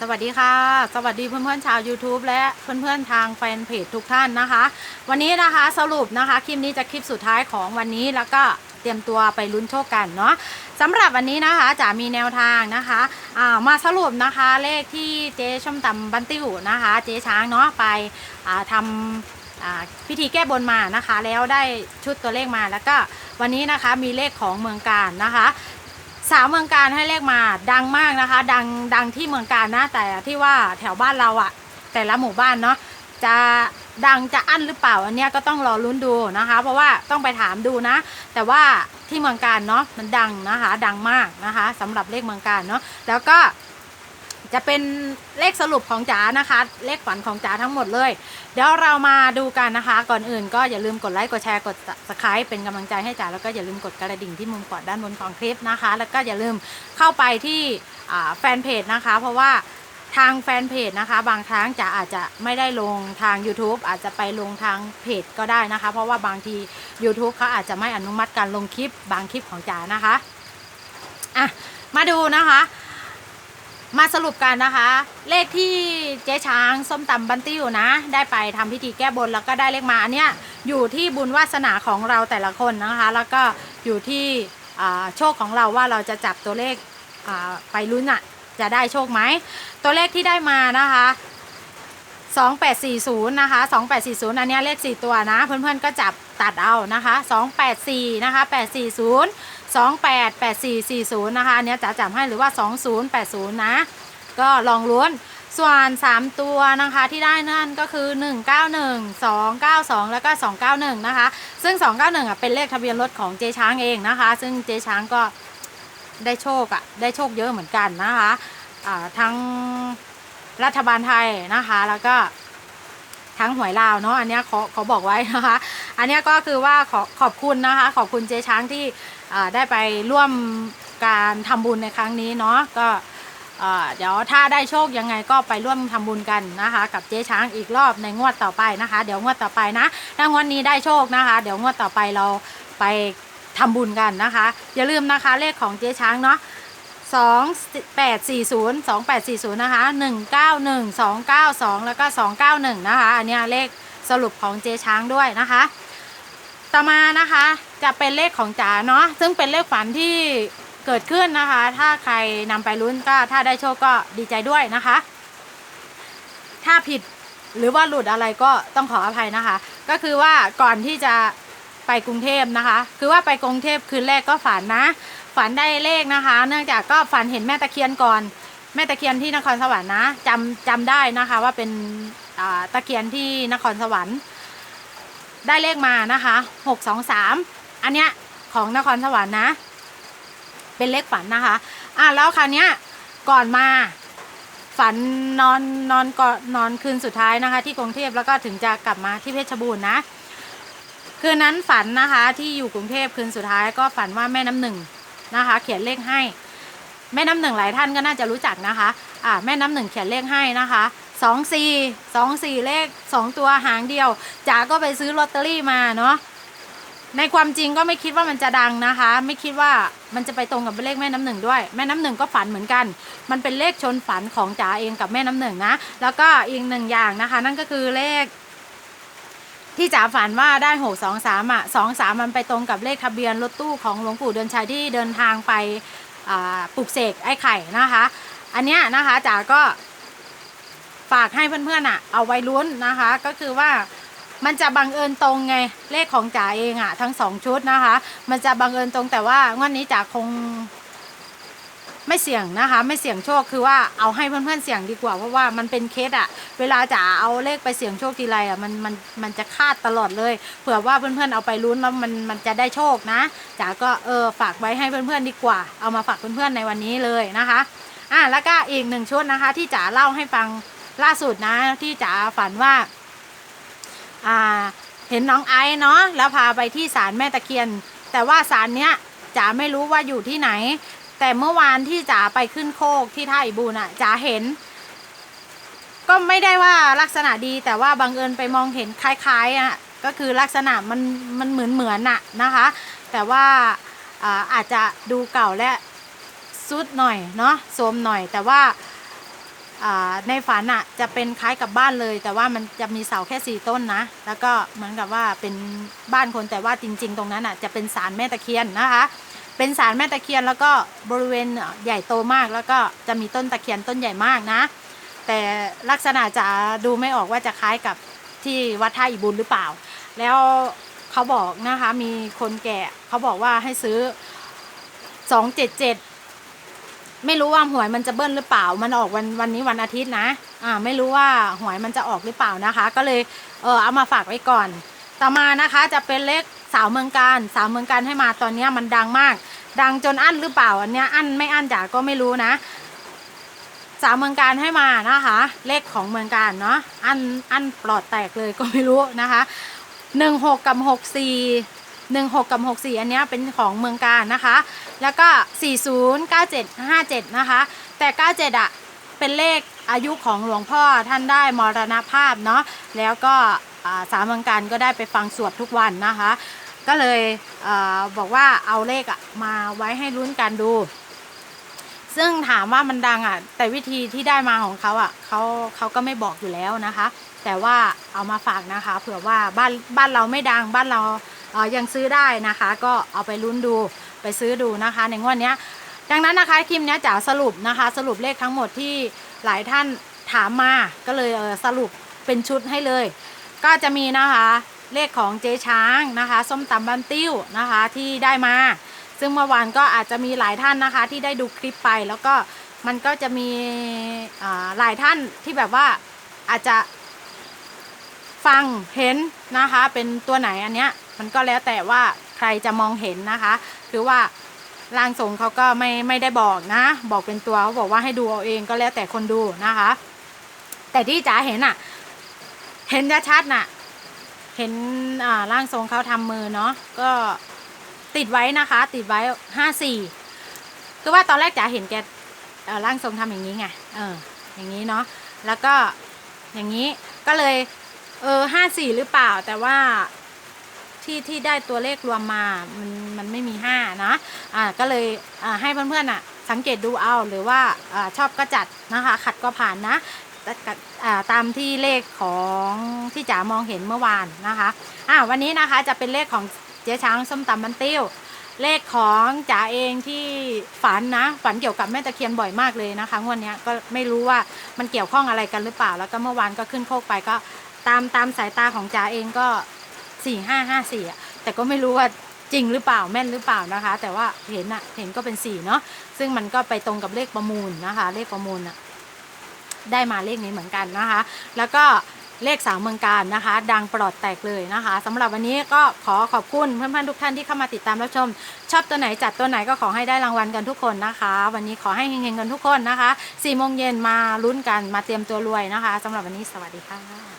สวัสดีค่ะ สวัสดีเพื่อนๆชาว YouTube และเพื่อนๆทางแฟนเพจทุกท่านนะคะ วันนี้นะคะสรุปนะคะคลิปนี้จะคลิปสุดท้ายของวันนี้แล้วก็เตรียมตัวไปลุ้นโชคกันเนาะสำหรับวันนี้นะคะจะมีแนวทางนะคะามาสรุปนะคะเลขที่เจ๊ช่มตำบันติ้วนะคะ เจ๊ช้างเนาะไปทำพิธีแก้บนมานะคะ แล้วได้ชุดตัวเลขมาแล้วก็วันนี้นะคะมีเลขของเมืองการนะคะ สาวเมืองการให้เลขมาดังมากนะคะ ดังดังที่เมืองการนะแต่ที่ว่าแถวบ้านเราอะแต่ละหมู่บ้านเนาะจะดังจะอั้นหรือเปล่าอันเนี้ยก็ต้องรอลุ้นดูนะคะ เพราะว่าต้องไปถามดูนะ แต่ว่าที่เมืองการเนาะมันดังนะคะ ดังมากนะคะสำหรับเลขเมืองการเนาะแล้วก็ จะเป็นเลขสรุปของจ๋านะคะ เลขฝันของจ๋าทั้งหมดเลย เดี๋ยวเรามาดูกันนะคะ ก่อนอื่นก็อย่าลืมกดไลค์กดแชร์กด subscribe เป็นกำลังใจให้จ๋าแล้วก็อย่าลืมกดกระดิ่งที่มุมขวาด้านบนของคลิปนะคะ แล้วก็อย่าลืมเข้าไปที่แฟนเพจนะคะ เพราะว่าทางแฟนเพจนะคะ บางครั้งจ๋าอาจจะไม่ได้ลงทาง YouTube อาจจะไปลงทางเพจก็ได้นะคะ เพราะว่าบางที YouTube เขาอาจจะไม่อนุมัติการลงคลิปบางคลิปของจ๋านะคะอะมาดูนะคะ มาสรุปกันนะคะ เลขที่เจ๊ช้างส้มตำบันติ้วนะ ได้ไปทำพิธีแก้บนแล้วก็ได้เลขมาอันเนี้ยอยู่ที่บุญวาสนาของเราแต่ละคนนะคะ แล้วก็อยู่ที่โชคของเราว่าเราจะจับตัวเลขไปลุ้นอะจะได้โชคไหมตัวเลขที่ได้มานะคะ2840นะคะ2840 อันเนี้ยเลข 4 ตัวนะ เพื่อนๆก็จับ ตัดเอานะคะ284นะคะ840 28 8440นะคะอันเนี้ยจะจับให้หรือว่า 2080 นะ ก็ลองลุ้นส่วน 3 ตัวนะคะที่ได้นั่นก็คือ 191 292 แล้วก็ 291 นะคะ ซึ่ง 291อะเป็นเลขทะเบียนรถของเจช้างเองนะคะ ซึ่งเจช้างก็ได้โชคอะได้โชคเยอะเหมือนกันนะคะทั้งรัฐบาลไทยนะคะแล้วก็ ทั้งหวยลาวเนาะอันเนี้ยขอขอบอกไว้นะคะ อันเนี้ยก็คือว่าขอขอบคุณนะคะ ขอบคุณเจ๊ช้างที่ได้ไปร่วมการทำบุญในครั้งนี้เนาะก็เดี๋ยวถ้าได้โชคยังไงก็ไปร่วมทำบุญกันนะคะ กับเจ๊ช้างอีกรอบในงวดต่อไปนะคะ เดี๋ยวงวดต่อไปนะถ้างวดนี้ได้โชคนะคะ เดี๋ยวงวดต่อไปเราไปทำบุญกันนะคะ อย่าลืมนะคะเลขของเจ๊ช้างเนาะ 2840 2840 นะคะ 191 292 แล้วก็ 291 นะคะ อันนี้เลขสรุปของเจช้างด้วยนะคะ ต่อมานะคะจะเป็นเลขของจ๋าเนาะซึ่งเป็นเลขฝันที่เกิดขึ้นนะคะ ถ้าใครนำไปลุ้นก็ถ้าได้โชคก็ดีใจด้วยนะคะ ถ้าผิดหรือว่าหลุดอะไรก็ต้องขออภัยนะคะ ก็คือว่าก่อนที่จะ ไปกรุงเทพนะคะ คือว่าไปกรุงเทพคืนแรกก็ฝันนะ ฝันได้เลขนะคะ เนื่องจากก็ฝันเห็นแม่ตะเคียนก่อน แม่ตะเคียนที่นครสวรรค์นะจำจำได้นะคะว่าเป็นตะเคียนที่นครสวรรค์ ได้เลขมานะคะหกสองสามอันเนี้ยของนครสวรรค์นะ เป็นเลขฝันนะคะอะแล้วคราวเนี้ยก่อนมาฝันนอนนอนก่อนนอนคืนสุดท้ายนะคะ ที่กรุงเทพแล้วก็ถึงจะกลับมาที่เพชรบูรณ์นะ คืนนั้นฝันนะคะที่อยู่กรุงเทพคืนสุดท้ายก็ฝันว่าแม่น้ำหนึ่งนะคะ เขียนเลขให้ แม่น้ำหนึ่งหลายท่านก็น่าจะรู้จักนะคะอ่าแม่น้ำหนึ่งเขียนเลขให้นะคะสองสี่สองสี่เลขสองตัวหางเดียวจ๋าก็ไปซื้อลอตเตอรี่มาเนาะในความจริงก็ไม่คิดว่ามันจะดังนะคะ ไม่คิดว่ามันจะไปตรงกับเลขแม่น้ำหนึ่งด้วย แม่น้ำหนึ่งก็ฝันเหมือนกัน มันเป็นเลขชนฝันของจ๋าเองกับแม่น้ำหนึ่งนะ แล้วก็อีกหนึ่งอย่างนะคะ นั่นก็คือเลข ที่จ๋าฝันว่าได้หกสองสามอะสองสามมันไปตรงกับเลขทะเบียนรถตู้ของหลวงปู่เดินชัยที่เดินทางไปปลุกเสกไอ้ไข่นะคะ อันเนี้ยนะคะจ๋าก็ฝากให้เพื่อนๆอะ เอาไว้ลุ้นนะคะ ก็คือว่ามันจะบังเอิญตรงไงเลขของจ๋าเองอะทั้งสองชุดนะคะ มันจะบังเอิญตรงแต่ว่างวดนี้จ๋าคง ไม่เสี่ยงนะคะ ไม่เสี่ยงโชคคือว่าเอาให้เพื่อนๆเสี่ยงดีกว่าเพราะว่ามันเป็นเคสอะเวลาจ๋าเอาเลขไปเสี่ยงโชคทีไรอะมันมันมันจะคาดตลอดเลยเผื่อว่าเพื่อนๆเอาไปลุ้นแล้วมันมันจะได้โชคนะจ๋าก็เออฝากไว้ให้เพื่อนๆดีกว่า เอามาฝากเพื่อนๆในวันนี้เลยนะคะอะแล้วก็อีกหนึ่งชุดนะคะ ที่จ๋าเล่าให้ฟังล่าสุดนะที่จ๋าฝันว่าอ่าเห็นน้องไอซ์เนาะแล้วพาไปที่ศาลแม่ตะเคียน แต่ว่าศาลเนี้ยจ๋าไม่รู้ว่าอยู่ที่ไหน แต่เมื่อวานที่จ๋าไปขึ้นโคกที่ท่าอิบูน่ะจ๋าเห็น ก็ไม่ได้ว่าลักษณะดีแต่ว่าบังเอิญไปมองเห็นคล้ายๆอะก็คือลักษณะมันมันเหมือนเหมือนน่ะนะคะ แต่ว่าอาอาจจะดูเก่าและซุดหน่อยเนาะโทรมหน่อย แต่ว่าาในฝันอะจะเป็นคล้ายกับบ้านเลย แต่ว่ามันจะมีเสาแค่สี่ต้นนะ แล้วก็เหมือนกับว่าเป็นบ้านคนแต่ว่าจริง ๆ ตรงนั้นอะจะเป็นศาลแม่ตะเคียนนะคะ เป็นศาลแม่ตะเคียนแล้วก็บริเวณใหญ่โตมาก แล้วก็จะมีต้นตะเคียนต้นใหญ่มากนะ แต่ลักษณะจะดูไม่ออกว่าจะคล้ายกับที่วัดท่าอิบุญหรือเปล่า แล้วเขาบอกนะคะมีคนแก่เขาบอกว่าให้ซื้อสองเจ็ดเจ็ดไม่รู้ว่าหวยมันจะเบิ้ลหรือเปล่า มันออกวันวันนี้วันอาทิตย์นะ อ่า ไม่รู้ว่าหวยมันจะออกหรือเปล่านะคะ ก็เลย เออเอามาฝากไว้ก่อน ต่อมานะคะจะเป็นเลขสาวเมืองการสาวเมืองการให้มาตอนนี้มันดังมาก ดังจนอั้นหรือเปล่าอันเนี้ยอั้นไม่อั้นจ๋าก็ไม่รู้นะสาวเมืองการให้มานะคะ เลขของเมืองการเนาะอันอันปลอดแตกเลยก็ไม่รู้นะคะหนึ่งหกกับหกสี่หนึ่งหกกับหกสี่อันเนี้ยเป็นของเมืองการนะคะ แล้วก็สี่ศูนย์เก้าเจ็ดห้าเจ็ดนะคะ แต่เก้าเจ็ดอะเป็นเลขอายุของหลวงพ่อท่านได้มรณภาพเนาะแล้วก็ สามืองการก็ได้ไปฟังสวดทุกวันนะคะ ก็เลยเอบอกว่าเอาเลขมาไว้ให้ลุ้นกันดู ซึ่งถามว่ามันดังอะ แต่วิธีที่ได้มาของเขาอะเขาเขาก็ไม่บอกอยู่แล้วนะคะ แต่ว่าเอามาฝากนะคะ เผื่อว่าบ้านบ้านเราไม่ดังบ้านเราเอ่อยังซื้อได้นะคะ ก็เอาไปลุ้นดูไปซื้อดูนะคะ ในงวดนี้ดังนั้นนะคะคลิปนี้จะสรุปนะคะ สรุปเลขทั้งหมดที่หลายท่านถามมาก็เลยสรุปเป็นชุดให้เลย ก็จะมีนะคะเลขของเจ๊ช้างนะคะ ส้มตำบันติ้วนะคะที่ได้มา ซึ่งเมื่อวานก็อาจจะมีหลายท่านนะคะ ที่ได้ดูคลิปไปแล้วก็มันก็จะมีอ่าหลายท่านที่แบบว่าอาจจะฟังเห็นนะคะ เป็นตัวไหนอันเนี้ยมันก็แล้วแต่ว่าใครจะมองเห็นนะคะหรือว่าร่างทรงเขาก็ไม่ไม่ได้บอกนะ บอกเป็นตัวเขาบอกว่าให้ดูเอาเองก็แล้วแต่คนดูนะคะ แต่ที่จ๋าเห็นอะ เห็นชัดๆน่ะ เห็นอ่าร่างทรงเขาทำมือเนาะก็ติดไว้นะคะ ติดไว้ห้าสี่คือว่าตอนแรกจ๋าเห็นแก่ร่างทรงทำอย่างนี้ไงเออ อย่างนี้เนาะแล้วก็อย่างนี้ก็เลย เออห้าสี่หรือเปล่า แต่ว่าที่ที่ได้ตัวเลขรวมมามันมันไม่มีห้านะอ่าก็เลยอ่าให้เพื่อนๆอะสังเกตดูเอาหรือว่าอาชอบก็จัดนะคะ ขัดก็ผ่านนะ ตามที่เลขของที่จ๋ามองเห็นเมื่อวานนะคะอ่าวันนี้นะคะจะเป็นเลขของเจ๊ช้างส้มตำบันติ้ว เลขของจ๋าเองที่ฝันนะ ฝันเกี่ยวกับแม่ตะเคียนบ่อยมากเลยนะคะงวดเนี้ก็ไม่รู้ว่ามันเกี่ยวข้องอะไรกันหรือเปล่า แล้วก็เมื่อวานก็ขึ้นโคกไปก็ตามตามสายตาของจ๋าเองก็สี่ห้าห้าสี่อะแต่ก็ไม่รู้ว่าจริงหรือเปล่าแม่นหรือเปล่านะคะ แต่ว่าเห็นอะเห็นก็เป็นสี่เนาะซึ่งมันก็ไปตรงกับเลขประมูลนะคะ เลขประมูลอะ ได้มาเลขนี้เหมือนกันนะคะ แล้วก็เลขสาวเมืองการนะคะ ดังปลอดแตกเลยนะคะสำหรับวันนี้ก็ขอขอบคุณเพื่อนๆทุกท่านที่เข้ามาติดตามรับชม ชอบตัวไหนจัดตัวไหนก็ขอให้ได้รางวัลกันทุกคนนะคะ วันนี้ขอให้เฮงๆกันทุกคนนะคะ4โมงเย็นมาลุ้นกันมาเตรียมตัวรวยนะคะสำหรับวันนี้สวัสดีค่ะ